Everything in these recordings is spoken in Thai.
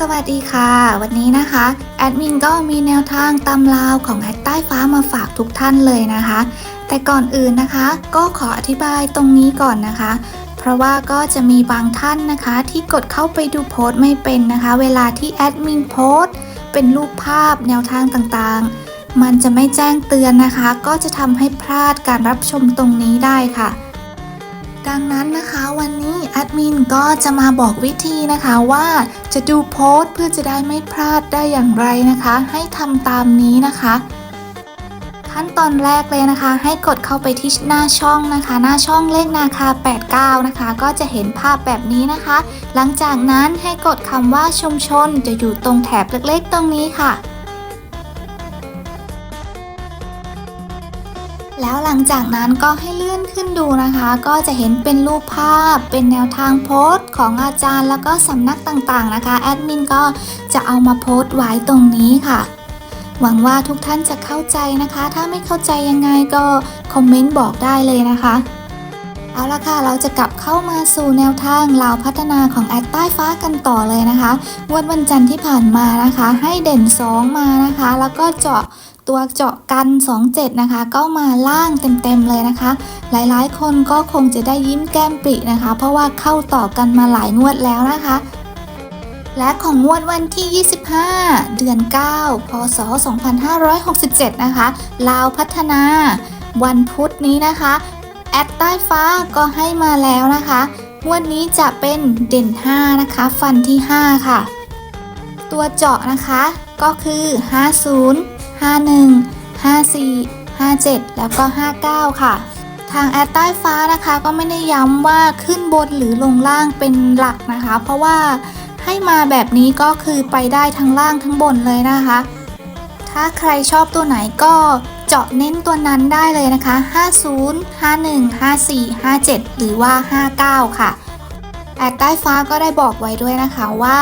สวัสดีค่ะ วันนี้นะคะแอดมินก็มีแนวทางตำราวของแอดใต้ฟ้ามาฝากทุกท่านเลยนะคะ แต่ก่อนอื่นนะคะ ก็ขออธิบายตรงนี้ก่อนนะคะ เพราะว่าก็จะมีบางท่านนะคะ ที่กดเข้าไปดูโพสต์ไม่เป็นนะคะ เวลาที่แอดมินโพสต์เป็นรูปภาพแนวทางต่างๆ มันจะไม่แจ้งเตือนนะคะ ก็จะทำให้พลาดการรับชมตรงนี้ได้ค่ะ ดังนั้นนะคะวันนี้แอดมินก็จะมาบอกวิธีนะคะว่าจะดูโพสต์เพื่อจะได้ไม่พลาดได้อย่างไรนะคะ ให้ทำตามนี้นะคะ ขั้นตอนแรกเลยนะคะ ให้กดเข้าไปที่หน้าช่องนะคะ หน้าช่องเลขนาคา 89 นะคะ ก็จะเห็นภาพแบบนี้นะคะ หลังจากนั้นให้กดคำว่าชุมชนจะอยู่ตรงแถบเล็กๆ ตรงนี้ค่ะ แล้วหลังจากนั้นก็ให้เลื่อนขึ้นดูนะคะ ก็จะเห็นเป็นรูปภาพ เป็นแนวทางโพสต์ของอาจารย์แล้วก็สำนักต่างๆนะคะ แอดมินก็จะเอามาโพสต์ไว้ตรงนี้ค่ะ หวังว่าทุกท่านจะเข้าใจนะคะ ถ้าไม่เข้าใจยังไงก็คอมเมนต์บอกได้เลยนะคะเอาละค่ะเราจะกลับเข้ามาสู่แนวทางลาพัฒนาของแอดใต้ฟ้ากันต่อเลยนะคะงวดวันจันทร์ที่ผ่านมานะคะ ให้เด่น 2 มานะคะ แล้วก็เจาะ ตัวเจาะกัน 27 นะคะ ก็มาล่างเต็มๆเลยนะคะ หลายๆ คนก็คงจะได้ยิ้มแก้มปรินะคะ เพราะว่าเข้าต่อกันมาหลายงวดแล้วนะคะและของงวดวันที่ 25 เดือน 9 พศ 2567 นะคะ ลาวพัฒนา วันพุธนี้นะคะ แอดใต้ฟ้าก็ให้มาแล้วนะคะ งวดนี้จะเป็นเด่น 5 นะคะ ฟันที่ 5 ค่ะ ตัวเจาะนะคะก็คือ 50 51 54 57 แล้วก็ 59 ค่ะ ทางแอดใต้ฟ้านะคะก็ไม่ได้ย้ำว่าขึ้นบนหรือลงล่างเป็นหลักนะคะ เพราะว่าให้มาแบบนี้ก็คือไปได้ทั้งล่างทั้งบนเลยนะคะ ถ้าใครชอบตัวไหนก็เจาะเน้นตัวนั้นได้เลยนะคะ 50 51 54 57 หรือว่า 59 ค่ะ แอดใต้ฟ้าก็ได้บอกไว้ด้วยนะคะว่า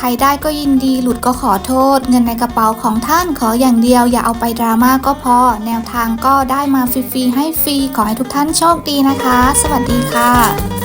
ใครได้ก็ยินดีหลุดก็ขอโทษ เงินในกระเป๋าของท่านขออย่างเดียว อย่าเอาไปดราม่าก็พอ แนวทางก็ได้มาฟรีๆให้ฟรีขอให้ทุกท่านโชคดีนะคะ สวัสดีค่ะ